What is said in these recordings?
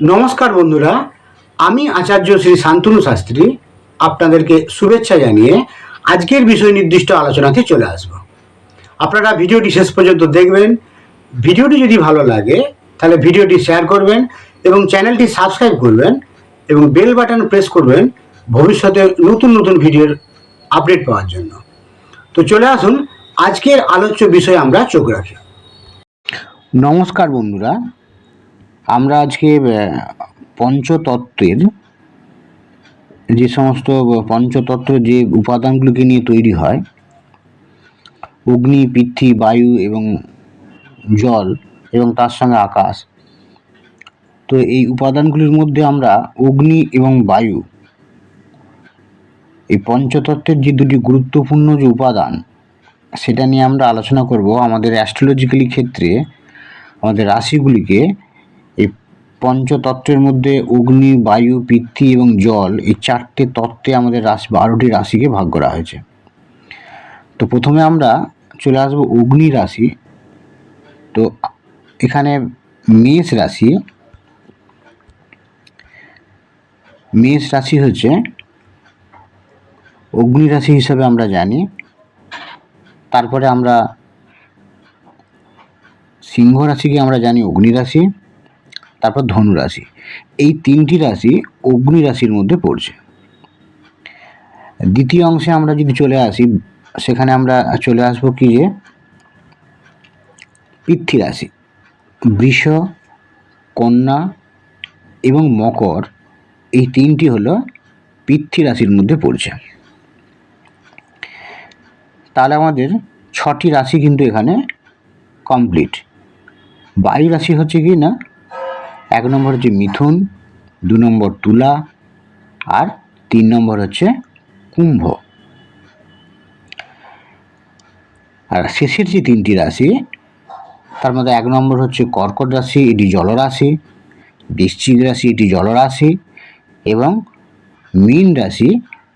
নমস্কার বন্ধুরা, আমি আচার্য শ্রী শান্তনু শাস্ত্রী, আপনাদেরকে শুভেচ্ছা জানিয়ে আজকের বিষয় নির্দিষ্ট আলোচনাতে চলে আসব। আপনারা ভিডিওটি শেষ পর্যন্ত দেখবেন, ভিডিওটি যদি ভালো লাগে, তাহলে ভিডিওটি শেয়ার করবেন এবং চ্যানেলটি সাবস্ক্রাইব করবেন এবং বেল বাটন প্রেস করবেন ভবিষ্যতে নতুন নতুন ভিডিওর আপডেট পাওয়ার জন্য। তো চলে আসুন, আজকের আলোচ্য বিষয়ে আমরা চোখ রাখি। নমস্কার বন্ধুরা আমরা আজকে পঞ্চতত্ত্বের যে সমস্ত পঞ্চতত্ত্ব যে উপাদানগুলোকে নিয়ে তৈরি হয়, অগ্নি, পৃথ্বী, বায়ু এবং জল এবং তার সঙ্গে আকাশ, তো এই উপাদানগুলির মধ্যে আমরা অগ্নি এবং বায়ু, এই পঞ্চতত্ত্বের যে দুটি গুরুত্বপূর্ণ যে উপাদান, সেটা নিয়ে আমরা আলোচনা করব আমাদের অ্যাস্ট্রোলজিক্যালি ক্ষেত্রে, আমাদের রাশিগুলিকে পঞ্চতত্ত্বের মধ্যে অগ্নি, বায়ু, পৃথ্বী এবং জল এই চারটে তত্ত্বে আমাদের রাশি, বারোটি রাশিকে ভাগ করা হয়েছে। তো প্রথমে আমরা চলে আসব অগ্নি রাশি। তো এখানে মেষ রাশি। মেষ রাশি হচ্ছে অগ্নি রাশি হিসাবে আমরা জানি। তারপরে আমরা সিংহ রাশিকে আমরা জানি অগ্নি রাশি। তারপর ধনু রাশি। এই তিনটি রাশি অগ্নি রাশির মধ্যে পড়ছে। দ্বিতীয় অংশে আমরা যদি চলে আসি, সেখানে আমরা চলে আসব কি যে পৃথ্বী রাশি। বৃষ, কন্যা এবং মকর এই তিনটি হলো পৃথ্বী রাশির মধ্যে পড়ছে। তাহলে আমাদের ছটি রাশি কিন্তু এখানে কমপ্লিট বায়ু রাশি হচ্ছে কি না এক নম্বর হচ্ছে মিথুন, দু নম্বর তুলা আর তিন নম্বর হচ্ছে কুম্ভ। আর শেষের যে তিনটি রাশি, তার মধ্যে এক নম্বর হচ্ছে কর্কট রাশি, এটি জলরাশি, বৃশ্চিক রাশি, এটি জলরাশি এবং মীন রাশি,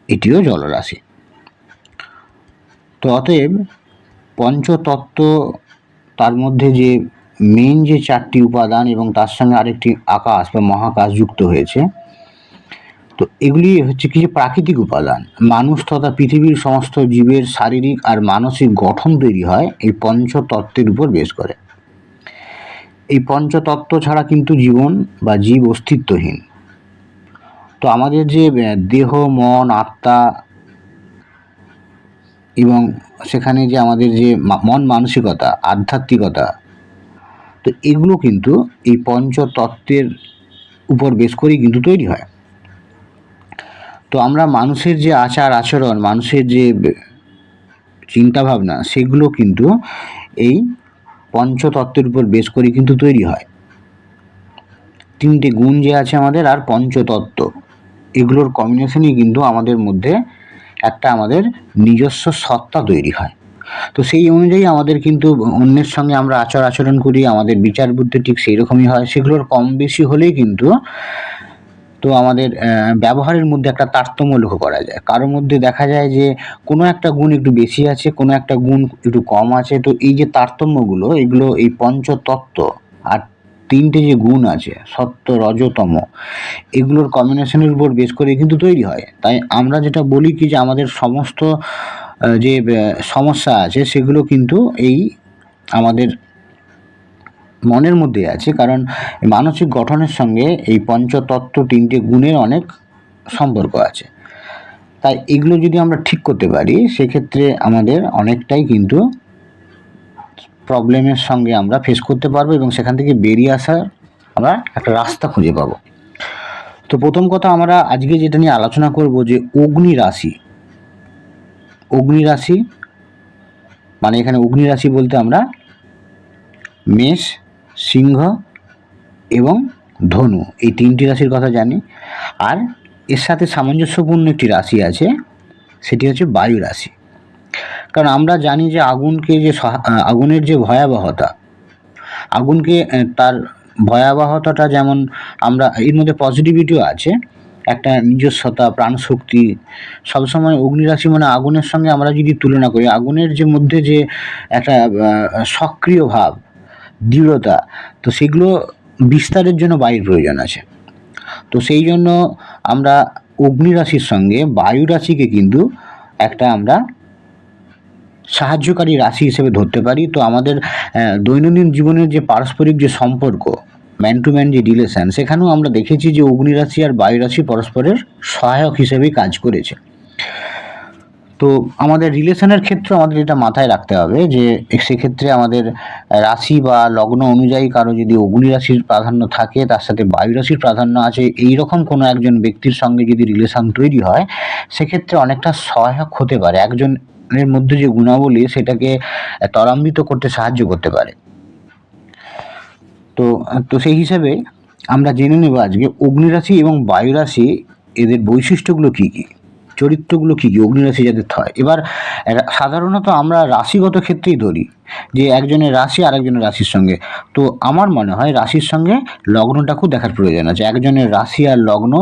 এটিও জলরাশি। তো অতএব পঞ্চতত্ত্ব তার মধ্যে যে মেন যে চারটি উপাদান এবং তার সঙ্গে আরেকটি আকাশ বা মহাকাশ যুক্ত হয়েছে, তো এগুলি হচ্ছে কিছু প্রাকৃতিক উপাদান। মানুষ তথা পৃথিবীর সমস্ত জীবের শারীরিক আর মানসিক গঠন তৈরি হয় এই পঞ্চতত্ত্বের উপর বেশ করে। এই পঞ্চতত্ত্ব ছাড়া কিন্তু জীবন বা জীব অস্তিত্বহীন। তো আমাদের যে দেহ, মন, আত্মা এবং সেখানে যে আমাদের যে মন মানসিকতা, আধ্যাত্মিকতা তো এগুলো কিন্তু এই পঞ্চতত্ত্বের উপর বেশ করেই কিন্তু তৈরি হয়। তো আমরা মানুষের যে আচার আচরণ, মানুষের যে চিন্তাভাবনা, সেগুলো কিন্তু এই পঞ্চতত্ত্বের উপর বেশ করে কিন্তু তৈরি হয়। তিনটে গুণ যে আছে আমাদের আর পঞ্চতত্ত্ব, এগুলোর কম্বিনেশনই কিন্তু আমাদের মধ্যে একটা আমাদের নিজস্ব সত্তা তৈরি হয়। তো সেই অনুযায়ী আমাদের কিন্তু অন্যের সঙ্গে আমরা আচার আচরণ করি, আমাদের বিচার বুদ্ধি ঠিক সেই রকমই হয়, সেগুলোর কম বেশি হলেই কিন্তু তো আমাদের ব্যবহারের মধ্যে একটা তারতম্য লক্ষ্য করা যায়। কারোর মধ্যে দেখা যায় যে কোনো একটা গুণ একটু বেশি আছে, কোনো একটা গুণ একটু কম আছে, তো এই যে তারতম্যগুলো, এগুলো এই পঞ্চতত্ত্ব আর তিনটে যে গুণ আছে, সত্য, রজতম, এগুলোর কম্বিনেশনের উপর বেশ করে কিন্তু তৈরি হয়। তাই আমরা যেটা বলি কি যে আমাদের সমস্ত যে সমস্যা আছে সেগুলো কিন্তু এই আমাদের মনের মধ্যে আছে। কারণ মানসিক গঠনের সঙ্গে এই পঞ্চতত্ত্ব তিনটে গুণের অনেক সম্পর্ক আছে। তাই এগুলো যদি আমরা ঠিক করতে পারি, সেক্ষেত্রে আমাদের অনেকটাই কিন্তু প্রবলেমের সঙ্গে আমরা ফেস করতে পারব এবং সেখান থেকে বেরিয়ে আসার আমরা একটা রাস্তা খুঁজে পাবো। তো প্রথম কথা আমরা আজকে যেটা নিয়ে আলোচনা করব যে অগ্নি রাশি। অগ্নি রাশি মানে এখানে অগ্নি রাশি বলতে আমরা মেষ, সিংহ এবং ধনু, এই তিনটি রাশির কথা জানি। আর এর সাথে সামঞ্জস্যপূর্ণ একটি রাশি আছে, সেটি হচ্ছে বায়ু রাশি। কারণ আমরা জানি যে আগুনকে যে আগুনের যে ভয়াবহতা, আগুনকে তার ভয়াবহতাটা যেমন আমরা, এর মধ্যে পজিটিভিটিও আছে একটা নিজস্বতা, প্রাণশক্তি। সবসময় অগ্নিরাশি মানে আগুনের সঙ্গে আমরা যদি তুলনা করি, আগুনের যে মধ্যে যে একটা সক্রিয় ভাব, দৃঢ়তা, তো সেগুলো বিস্তারের জন্য বায়ুর প্রয়োজন আছে। তো সেই জন্য আমরা অগ্নি রাশির সঙ্গে বায়ু রাশিকে কিন্তু একটা আমরা সাহায্যকারী রাশি হিসেবে ধরতে পারি। তো আমাদের দৈনন্দিন জীবনের যে পারস্পরিক যে সম্পর্ক ম্যান টু ম্যান যে রিলেশন সেখানেও আমরা দেখেছি যে অগ্নি রাশি আর বায়ু রাশি পরস্পরের সহায়ক হিসেবেই কাজ করেছে। তো আমাদের রিলেশনের ক্ষেত্রে আমাদের এটা মাথায় রাখতে হবে যে সেক্ষেত্রে আমাদের রাশি বা লগ্ন অনুযায়ী কারও যদি অগ্নি রাশির প্রাধান্য থাকে, তার সাথে বায়ু রাশির প্রাধান্য আছে এই রকম কোনো একজন ব্যক্তির সঙ্গে যদি রিলেশন তৈরি হয়, সেক্ষেত্রে অনেকটা সহায়ক হতে পারে। একজনের মধ্যে যে গুণাবলী, সেটাকে ত্বরান্বিত করতে সাহায্য করতে পারে। তো তো সেই হিসাবে আমরা জেনে নেব আজকে অগ্নিরাশি এবং বায়ুরাশি এদের বৈশিষ্ট্যগুলো কী কী? চরিত্রগুলো কী কী? অগ্নিরাশি যাদের হয়। এবার সাধারণত আমরা রাশিগত ক্ষেত্রেই ধরি, যে একজনের রাশি আরেকজনের রাশির সঙ্গে। তো আমার মনে হয় রাশির সঙ্গে লগ্নটাকেও দেখার প্রয়োজন আছে। একজনের রাশি আর লগ্ন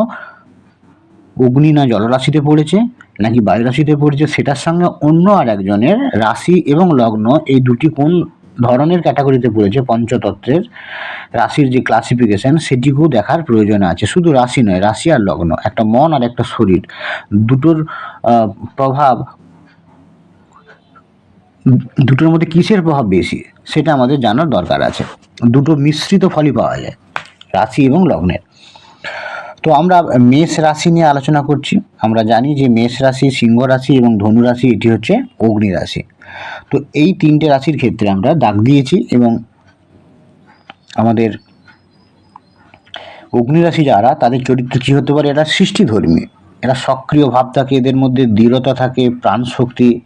অগ্নি না জলরাশিতে পড়েছে, নাকি বায়ু রাশিতে পড়েছে, সেটার সঙ্গে অন্য আর একজনের রাশি এবং লগ্ন এই দুটি কোন ধরনের ক্যাটাগরিতে পড়েছে পঞ্চতত্ত্বের রাশির যে ক্লাসিফিকেশন সেটিকেও দেখার প্রয়োজন আছে। শুধু রাশি নয়, রাশি আর লগ্ন, একটা মন আর একটা শরীর, দুটোর প্রভাব, দুটোর মধ্যে কিসের প্রভাব বেশি সেটা আমাদের জানার দরকার আছে। দুটো মিশ্রিত ফলই পাওয়া যায়, রাশি এবং লগ্নের। তো আমরা মেষ রাশি নিয়ে আলোচনা করছি। আমরা জানি যে মেষ রাশি, সিংহ রাশি এবং ধনু রাশি, এটি হচ্ছে অগ্নি রাশি। তো এই তিনটে রাশির ক্ষেত্রে আমরা দাগ দিয়েছি এবং আমাদের অগ্নি রাশি যারা, তাদের চরিত্র কী হতে পারে? এরা সৃষ্টিধর্মী। এরা সক্রিয় ভাব থাকে, এদের মধ্যে দৃঢ়তা থাকে প্রাণ শক্তি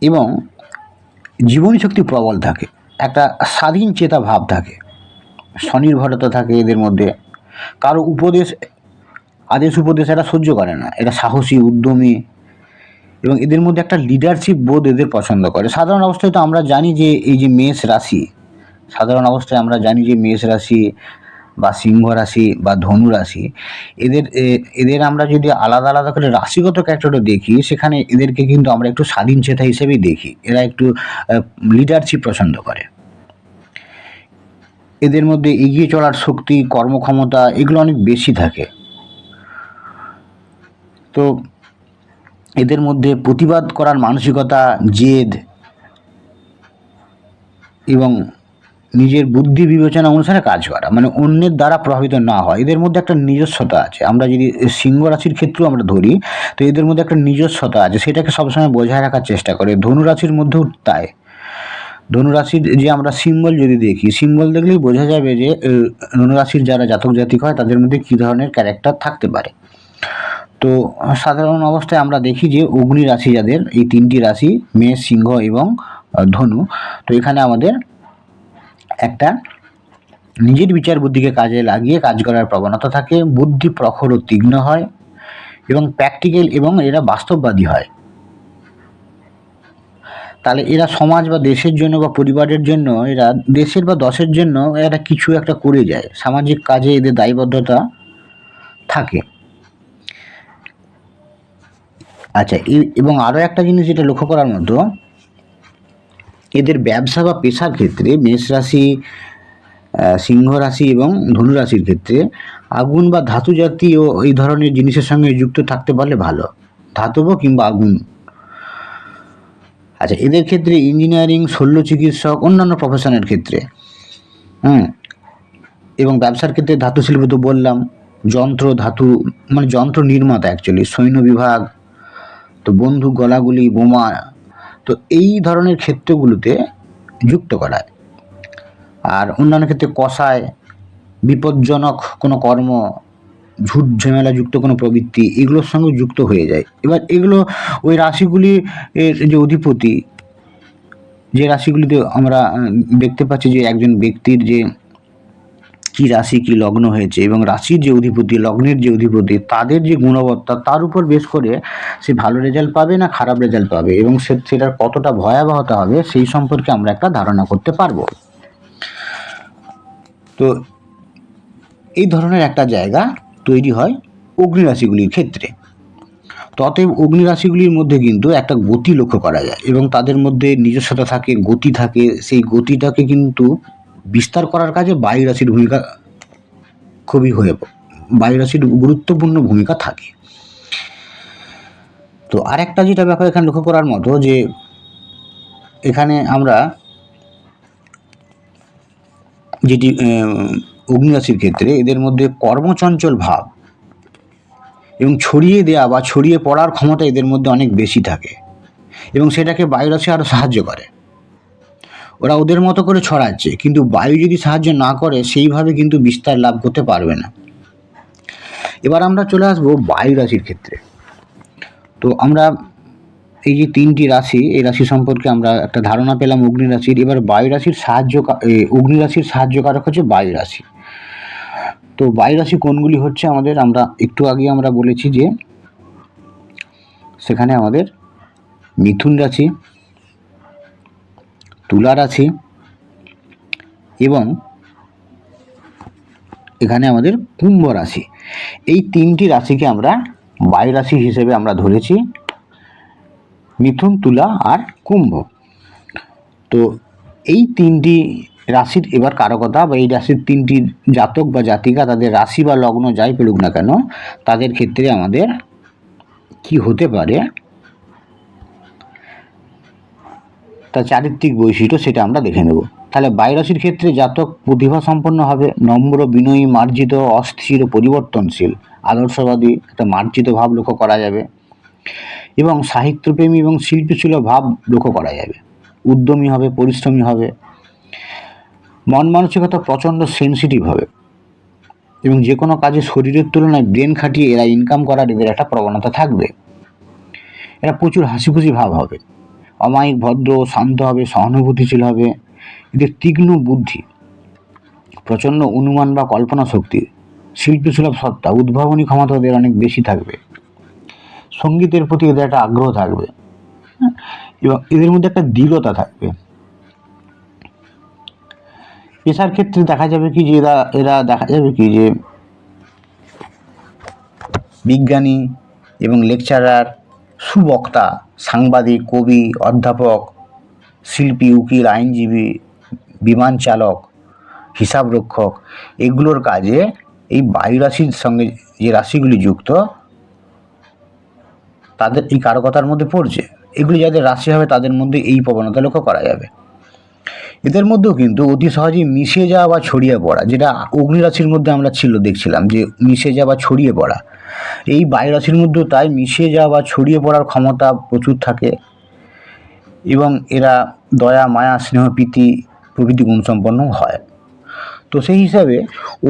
এবং জীবনী শক্তি প্রবল থাকে। একটা স্বাধীন চেতা ভাব থাকে। স্বনির্ভরতা থাকে এদের মধ্যে। কারও উপদেশ, আদেশ উপদেশ এরা সহ্য করে না। এরা সাহসী, উদ্যমী এবং এদের মধ্যে একটা লিডারশিপ বোধ এদের পছন্দ করে। সাধারণ অবস্থায় তো আমরা জানি যে এই যে মেষ রাশি, সাধারণ অবস্থায় আমরা জানি যে মেষ রাশি বা সিংহ রাশি বা ধনু রাশি, এদের এদের আমরা যদি আলাদা আলাদা করে রাশিগত ক্যারেক্টারটা দেখি, সেখানে এদেরকে কিন্তু আমরা একটু স্বাধীন চেতা হিসেবেই দেখি। এরা একটু লিডারশিপ পছন্দ করে। এদের মধ্যে এগিয়ে চলার শক্তি, কর্মক্ষমতা এগুলো অনেক বেশি থাকে। তো এদের মধ্যে প্রতিবাদ করার মানসিকতা, জেদ এবং নিজের বুদ্ধি বিবেচনা অনুসারে কাজ করা মানে অন্যের দ্বারা প্রভাবিত না হয় এদের মধ্যে একটা নিজস্বতা আছে। আমরা যদি সিংহ রাশির ক্ষেত্রেও আমরা ধরি, তো এদের মধ্যে একটা নিজস্বতা আছে, সেটাকে সবসময় বজায় রাখার চেষ্টা করে। ধনু রাশির মধ্যেও তাই। ধনুরাশির যে আমরা সিম্বল যদি দেখি, সিম্বল দেখলেই বোঝা যাবে যে ধনুরাশির যারা জাতক জাতিক হয়, তাদের মধ্যে কী ধরনের ক্যারেক্টার থাকতে পারে। তো সাধারণ অবস্থায় আমরা দেখি যে অগ্নি রাশি যাদের, এই তিনটি রাশি, মেষ, সিংহ এবং ধনু, তো এখানে আমাদের একটা নিজের বিচার বুদ্ধিকে কাজে লাগিয়ে কাজ করার প্রবণতা থাকে, বুদ্ধি প্রখর ও তীক্ষ্ণ হয় এবং প্র্যাকটিক্যাল এবং এরা বাস্তববাদী হয়। তাহলে এরা সমাজ বা দেশের জন্য বা পরিবারের জন্য, এরা দেশের বা দশের জন্য এরা কিছু একটা করে যায়। সামাজিক কাজে এদের দায়বদ্ধতা থাকে। আচ্ছা এবং আরও একটা জিনিস যেটা লক্ষ্য করার মতো, এদের ব্যবসা বা পেশার ক্ষেত্রে মেষ রাশি সিংহ রাশি এবং ধনু রাশির ক্ষেত্রে আগুন বা ধাতু জাতীয় এই ধরনের জিনিসের সঙ্গে যুক্ত থাকতে পারলে ভালো, ধাতব কিংবা আগুন। আচ্ছা এদের ক্ষেত্রে ইঞ্জিনিয়ারিং, শল্য চিকিৎসক, অন্যান্য প্রফেশনের ক্ষেত্রে, হুম, এবং ব্যবসার ক্ষেত্রে ধাতু শিল্প তো বললাম, যন্ত্র, ধাতু মানে যন্ত্র নির্মাতা অ্যাকচুয়ালি সৈন্য বিভাগ তো বন্ধু গলাগুলি বোমা, তো এই ধরনের ক্ষেত্রগুলোতে যুক্ত করায় আর অন্যান্য ক্ষেত্রে কষায়, বিপজ্জনক কোনো কর্ম, ঝুট ঝামেলাযুক্ত কোনো প্রবৃত্তি, এগুলোর সঙ্গে যুক্ত হয়ে যায়। এবার এগুলো ওই রাশিগুলি এর যে অধিপতি, যে রাশিগুলিতে আমরা দেখতে পাচ্ছি যে একজন ব্যক্তির যে কি রাশি, কি লগ্ন হয়েছে এবং রাশির যে অধিপতি, লগ্নের যে অধিপতি, তাদের যে গুণবত্তা, তার উপর বেশ করে সে ভালো রেজাল্ট পাবে না খারাপ রেজাল্ট পাবে এবং সে, সেটার কতটা ভয়াবহতা হবে সেই সম্পর্কে আমরা একটা ধারণা করতে পারব। তো এই ধরনের একটা জায়গা তৈরি হয় অগ্নিরাশিগুলির ক্ষেত্রে। তো অতএব অগ্নিরাশিগুলির মধ্যে কিন্তু একটা গতি লক্ষ্য করা যায় এবং তাদের মধ্যে নিজস্বতা থাকে, গতি থাকে, সেই গতিটাকে কিন্তু বিস্তার করার কাজে বায়ু রাশির ভূমিকা খুবই হয়ে বায়ু রাশির গুরুত্বপূর্ণ ভূমিকা থাকে। তো আরেকটা যেটা ব্যাপার এখানে লক্ষ্য করার মতো যে, এখানে আমরা যেটি অগ্নিরাশির ক্ষেত্রে এদের মধ্যে কর্মচঞ্চল ভাব এবং ছড়িয়ে দেওয়া বা ছড়িয়ে পড়ার ক্ষমতা এদের মধ্যে অনেক বেশি থাকে এবং সেটাকে বায়ুরাশি আরও সাহায্য করে। ওরা ওদের মতো করে ছড়াচ্ছে। কিন্তু বায়ু যদি সাহায্য না করে, সেইভাবে কিন্তু বিস্তার লাভ করতে পারবে না। এবার আমরা চলে আসব বায়ু রাশির ক্ষেত্রে। তো আমরা এই যে তিনটি রাশি, এই রাশি সম্পর্কে আমরা একটা ধারণা পেলাম অগ্নি রাশির। এবার বায়ু রাশির সাহায্য অগ্নি রাশির সাহায্যকারক হচ্ছে বায়ু রাশি। তো বায়ু রাশি কোনগুলি হচ্ছে আমাদের? আমরা একটু আগে আমরা বলেছি যে, সেখানে আমাদের মিথুন রাশি তুলা রাশি এবং এখানে আমাদের কুম্ভ রাশি এই তিনটি রাশিকে আমরা বায়ু রাশি হিসেবে আমরা ধরেছি, মিথুন, তুলা আর কুম্ভ। তো এই তিনটি রাশির এবার কারকতা বা এই রাশির তিনটি জাতক বা জাতিকা তাদের রাশি বা লগ্ন যাই পেলুক না কেন, তাদের ক্ষেত্রে আমাদের কি হতে পারে তার চারিত্রিক বৈশিষ্ট্য সেটা আমরা দেখে নেব। তাহলে বায়ুরাশির ক্ষেত্রে জাতক প্রতিভা সম্পন্ন হবে নম্র, বিনয়ী, মার্জিত, অস্থির, পরিবর্তনশীল। আদর্শবাদী, একটা মার্জিত ভাব লক্ষ্য করা যাবে। এবং সাহিত্যপ্রেমী এবং শিল্পীশীল ভাব লক্ষ্য করা যাবে। উদ্যমী হবে, পরিশ্রমী হবে। মন মানসিকতা প্রচণ্ড সেন্সিটিভ হবে। এবং যে কোনো কাজে শরীরের তুলনায় ব্রেন খাটিয়ে এরা ইনকাম করার এদের একটা প্রবণতা থাকবে। এরা প্রচুর হাসি খুশি ভাব হবে। অমায়িক, ভদ্র, শান্ত হবে, সহানুভূতিশীল হবে। এদের তীক্ষ্ণ বুদ্ধি, প্রচণ্ড অনুমান বা কল্পনা শক্তি, শিল্পীসুলভ সত্তা, উদ্ভাবনী ক্ষমতা ওদের অনেক বেশি থাকবে। সঙ্গীতের প্রতি এদের একটা আগ্রহ থাকবে। এবং এদের মধ্যে একটা দৃঢ়তা থাকবে। পেশার ক্ষেত্রে দেখা যাবে কি যে এরা এরা দেখা যাবে কি যে বিজ্ঞানী এবং লেকচারার সুবক্তা, সাংবাদিক, কবি, অধ্যাপক, শিল্পী, উকিল, আইনজীবী, বিমান চালক, হিসাবরক্ষক, এগুলোর কাজে এই বায়ু রাশির সঙ্গে যে রাশিগুলি যুক্ত, তাদের এই কারকতার মধ্যে পড়ছে। এগুলি যাদের রাশি হবে, তাদের মধ্যে এই প্রবণতা লক্ষ্য করা যাবে। এদের মধ্যেও কিন্তু অতি সহজেই মিশে যাওয়া বা ছড়িয়ে পড়া, যেটা অগ্নিরাশির মধ্যে আমরা ছিল, দেখছিলাম যে মিশে যাওয়া বা ছড়িয়ে পড়া। এই বায়ুরাশির মধ্যেও তাই মিশে যাওয়া বা ছড়িয়ে পড়ার ক্ষমতা প্রচুর থাকে এবং এরা দয়া, মায়া, স্নেহ, প্রীতি প্রভৃতি গুণসম্পন্ন হয়। তো সেই হিসাবে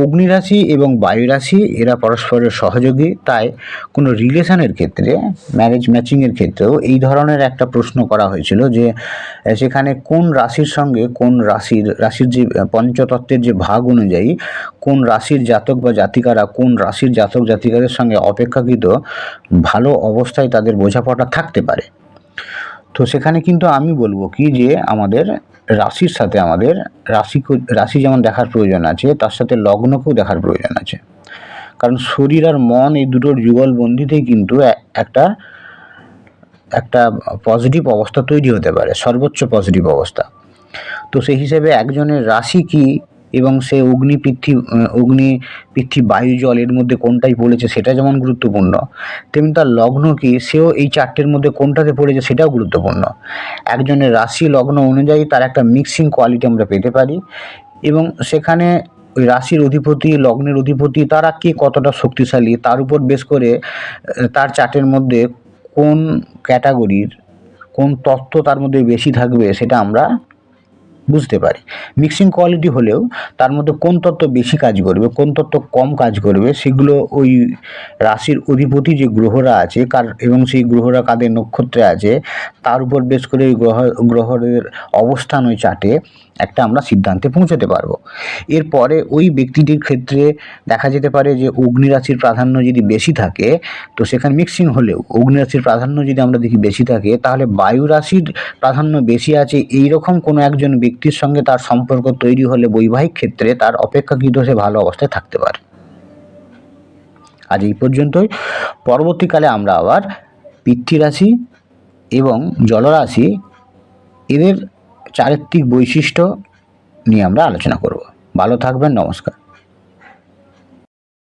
অগ্নিরাশি এবং বায়ুরাশি এরা পরস্পরের সহযোগী। তাই কোনো রিলেশনের ক্ষেত্রে, ম্যারেজ ম্যাচিংয়ের ক্ষেত্রেও এই ধরনের একটা প্রশ্ন করা হয়েছিল যে সেখানে কোন রাশির সঙ্গে কোন রাশির রাশির যে পঞ্চতত্ত্বের যে ভাগ অনুযায়ী কোন রাশির জাতক বা জাতিকারা, কোন রাশির জাতক জাতিকাদের সঙ্গে অপেক্ষাকৃত ভালো অবস্থায় তাদের বোঝাপড়া থাকতে পারে। তো সেখানে কিন্তু আমি বলব কি যে, আমাদের রাশির সাথে আমাদের রাশি রাশি যেমন দেখার প্রয়োজন আছে, তার সাথে লগ্নকেও দেখার প্রয়োজন আছে। কারণ শরীর আর মন এই দুটোর যুগলবন্দিতেই কিন্তু একটা একটা পজিটিভ অবস্থা তৈরি হতে পারে, সর্বোচ্চ পজিটিভ অবস্থা। তো সেই হিসেবে একজনের রাশি কি এবং সে অগ্নি পৃথ্বী অগ্নি পৃথ্বী বায়ু জল এর মধ্যে কোনটাই পড়েছে সেটা যেমন গুরুত্বপূর্ণ, তেমনি তার লগ্ন কি সেও এই চারটের মধ্যে কোনটাতে পড়েছে সেটাও গুরুত্বপূর্ণ। একজনের রাশি লগ্ন অনুযায়ী তার একটা মিক্সিং কোয়ালিটি আমরা পেতে পারি এবং সেখানে ওই রাশির অধিপতি, লগ্নের অধিপতি তারা কে কতটা শক্তিশালী তার উপর বেশ করে তার চার্টের মধ্যে কোন ক্যাটাগরির কোন তত্ত্ব তার মধ্যে বেশি থাকবে সেটা আমরা বুঝতে পারি। মিক্সিং কোয়ালিটি হলেও তার মধ্যে কোন তত্ত্ব বেশি কাজ করবে, কোন তত্ত্ব কম কাজ করবে, সেগুলো ওই রাশির অধিপতি যে গ্রহরা আছে, কার এবং সেই গ্রহরা কাদের নক্ষত্রে আছে, তার উপর বেশ করে গ্রহ গ্রহের অবস্থান ওই চার্টে একটা আমরা সিদ্ধান্তে পৌঁছতে পারব। এরপরে ওই ব্যক্তিটির ক্ষেত্রে দেখা যেতে পারে যে অগ্নিরাশির প্রাধান্য যদি বেশি থাকে, তো সেখানে মিক্সিং হলেও অগ্নিরাশির প্রাধান্য যদি আমরা দেখি বেশি থাকে, তাহলে বায়ু রাশির প্রাধান্য বেশি আছে। এই রকম কোনো একজন ব্যক্তির সঙ্গে তার সম্পর্ক তৈরি হলে বৈবাহিক ক্ষেত্রে তার অপেক্ষাকৃত সে ভালো অবস্থায় থাকতে পারে। আজ এই পর্যন্তই। পরবর্তীকালে আমরা আবার পিতৃরাশি এবং জলরাশি, এদের চারিত্রিক বৈশিষ্ট্য নিয়ে আমরা আলোচনা করব। ভালো থাকবেন নমস্কার।